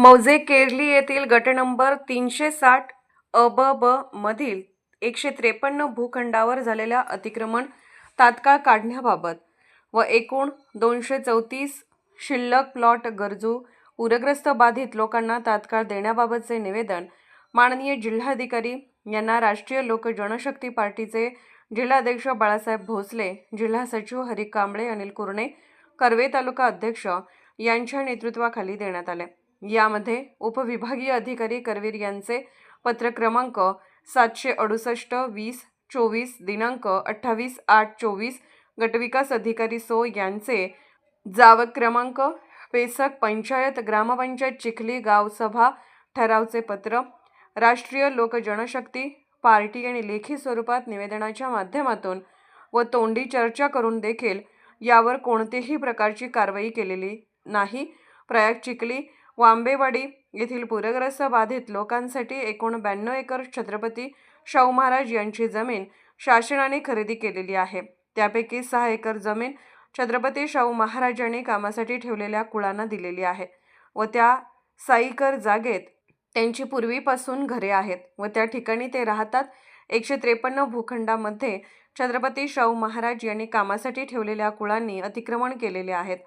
मौजे केरली येथील गट नंबर तीनशे साठ अब ब ब मधील एकशे त्रेपन्न भूखंडावर झालेल्या अतिक्रमण तात्काळ काढण्याबाबत व एकूण दोनशे चौतीस शिल्लक प्लॉट गरजू पूरग्रस्त बाधित लोकांना तात्काळ देण्याबाबतचे निवेदन माननीय जिल्हाधिकारी यांना राष्ट्रीय लोक जनशक्ती पार्टीचे जिल्हाध्यक्ष बाळासाहेब भोसले जिल्हा सचिव हरी कांबळे अनिल कुरणे कर्वे तालुका अध्यक्ष यांच्या नेतृत्वाखाली देण्यात आले. यामध्ये उपविभागीय अधिकारी करवीर यांचे पत्र क्रमांक सातशे अडुसष्ट वीस चोवीस दिनांक अठ्ठावीस आठ चोवीस गटविकास अधिकारी सो यांचे जावक क्रमांक पेसक पंचायत ग्रामपंचायत चिखली गावसभा ठरावचे पत्र राष्ट्रीय लोक जनशक्ती पार्टी आणि लेखी स्वरूपात निवेदनाच्या माध्यमातून व तोंडी चर्चा करून देखील यावर कोणतीही प्रकारची कारवाई केलेली नाही. प्रयाग चिखली वांबेवाडी येथील पूरग्रस्त बाधित लोकांसाठी एकूण ब्याण्णव एकर छत्रपती शाहू महाराज यांची जमीन शासनाने खरेदी केलेली आहे. त्यापैकी सहा एकर जमीन छत्रपती शाहू महाराजांनी कामासाठी ठेवलेल्या कुळांना दिलेली आहे व त्या साईकर जागेत त्यांची पूर्वीपासून घरे आहेत व त्या ठिकाणी ते राहतात. एकशे त्रेपन्न भूखंडामध्ये छत्रपती शाहू महाराज यांनी कामासाठी ठेवलेल्या कुळांनी अतिक्रमण केलेले आहेत.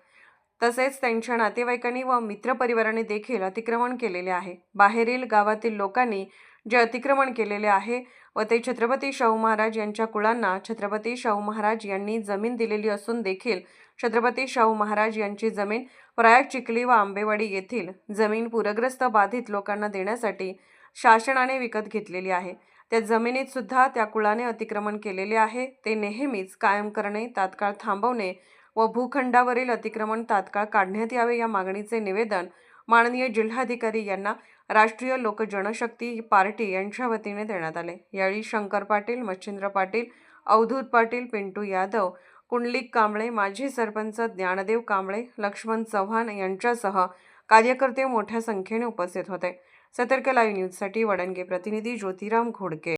तसेच त्यांच्या नातेवाईकांनी व मित्रपरिवाराने देखील अतिक्रमण केलेले आहे. बाहेरील गावातील लोकांनी जे अतिक्रमण केलेले आहे व ते छत्रपती शाहू महाराज यांच्या कुळांना छत्रपती शाहू महाराज यांनी जमीन दिलेली असून देखील छत्रपती शाहू महाराज यांची जमीन प्रयाग चिखली व आंबेवाडी येथील जमीन पूरग्रस्त बाधित लोकांना देण्यासाठी शासनाने विकत घेतलेली आहे. त्या जमिनीत सुद्धा त्या कुळाने अतिक्रमण केलेले आहे. ते नेहमीच कायम करणे तात्काळ थांबवणे व भूखंडावरील अतिक्रमण तात्काळ काढण्यात यावे या मागणीचे निवेदन माननीय जिल्हाधिकारी यांना राष्ट्रीय लोक जनशक्ती पार्टी यांच्या वतीने देण्यात आले. यावेळी शंकर पाटील मच्छिंद्र पाटील अवधूत पाटील पिंटू यादव कुंडलिक कांबळे माजी सरपंच ज्ञानदेव कांबळे लक्ष्मण चव्हाण यांच्यासह कार्यकर्ते मोठ्या संख्येने उपस्थित होते. सतर्क लाईव्ह न्यूजसाठी वडणगे प्रतिनिधी ज्योतिराम घोडके